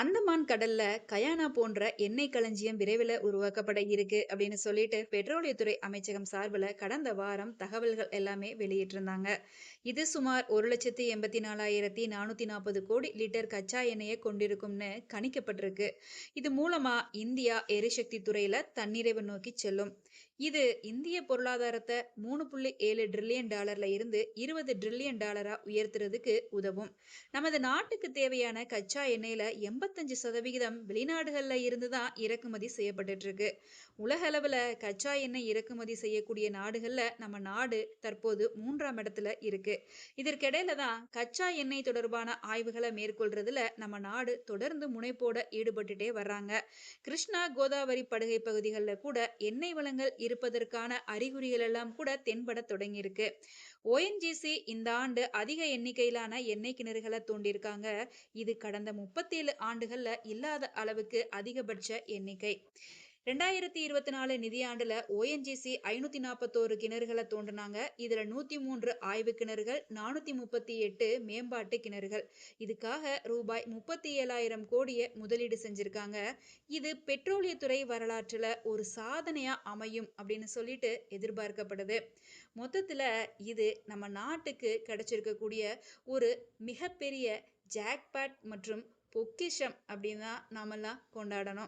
அந்தமான் கடல்ல கயானா போன்ற எண்ணெய் களஞ்சியம் விரைவில் உருவாக்கப்பட இருக்கு அப்படின்னு சொல்லிட்டு பெட்ரோலியத்துறை அமைச்சகம் சார்பில் கடந்த வாரம் தகவல்கள் எல்லாமே வெளியிட்டிருந்தாங்க. இது சுமார் ஒரு லட்சத்தி எண்பத்தி நாலாயிரத்தி நானூற்றி நாற்பது கோடி லிட்டர் கச்சா எண்ணெயை கொண்டிருக்கும்னு கணிக்கப்பட்டிருக்கு. இது மூலமா இந்தியா எரிசக்தி துறையில தன்னிறைவு நோக்கி செல்லும். இது இந்திய பொருளாதாரத்தை மூணு புள்ளி ஏழு ட்ரில்லியன் டாலர்ல இருந்து இருபது ட்ரில்லியன் டாலரா உயர்த்துறதுக்கு உதவும். நமது நாட்டுக்கு தேவையான கச்சா எண்ணெயில எண்பத்தஞ்சு சதவிகிதம் வெளிநாடுகளில் இருந்து தான் இறக்குமதி செய்யப்பட்டுட்டு உலக அளவில் கச்சா எண்ணெய் இறக்குமதி செய்யக்கூடிய நாடுகளில் நம்ம நாடு தற்போது மூன்றாம் இடத்துல இருக்குது இதற்கிடையில தான் கச்சா எண்ணெய் தொடர்பான ஆய்வுகளை மேற்கொள்றதுல நம்ம நாடு தொடர்ந்து முனைப்போட ஈடுபட்டுட்டே வர்றாங்க. கிருஷ்ணா கோதாவரி படுகை பகுதிகளில் கூட எண்ணெய் வளங்கள் இருப்பதற்கான அறிகுறிகள் எல்லாம் கூட தென்பட தொடங்கியிருக்கு. ஓஎன்ஜிசி இந்த ஆண்டு அதிக எண்ணிக்கையிலான எண்ணெய் கிணறுகளை தோண்டியிருக்காங்க. இது கடந்த முப்பத்தேழு ஆண்டு ஆண்டுகளில் இல்லாத அளவுக்கு அதிகபட்ச எண்ணிக்கை. ரெண்டாயிரத்தி இருபத்தி நாலு நிதியாண்டில் ஓஎன்ஜிசி ஐநூற்றி நாற்பத்தோரு கிணறுகளை தோண்டினாங்க. இதில் நூற்றி மூன்று ஆய்வு கிணறுகள் நானூற்றி முப்பத்தி எட்டு மேம்பாட்டு கிணறுகள். இதுக்காக ரூபாய் முப்பத்தி ஏழாயிரம் கோடியை முதலீடு செஞ்சுருக்காங்க. இது பெட்ரோலியத்துறை வரலாற்றில் ஒரு சாதனையாக அமையும் அப்படின்னு சொல்லிட்டு எதிர்பார்க்கப்படுது. மொத்தத்தில் இது நம்ம நாட்டுக்கு கிடைச்சிருக்கக்கூடிய ஒரு மிகப்பெரிய ஜாக்பேட் மற்றும் பொக்கிஷம் அப்படின்னு தான் நாமெல்லாம் கொண்டாடணும்.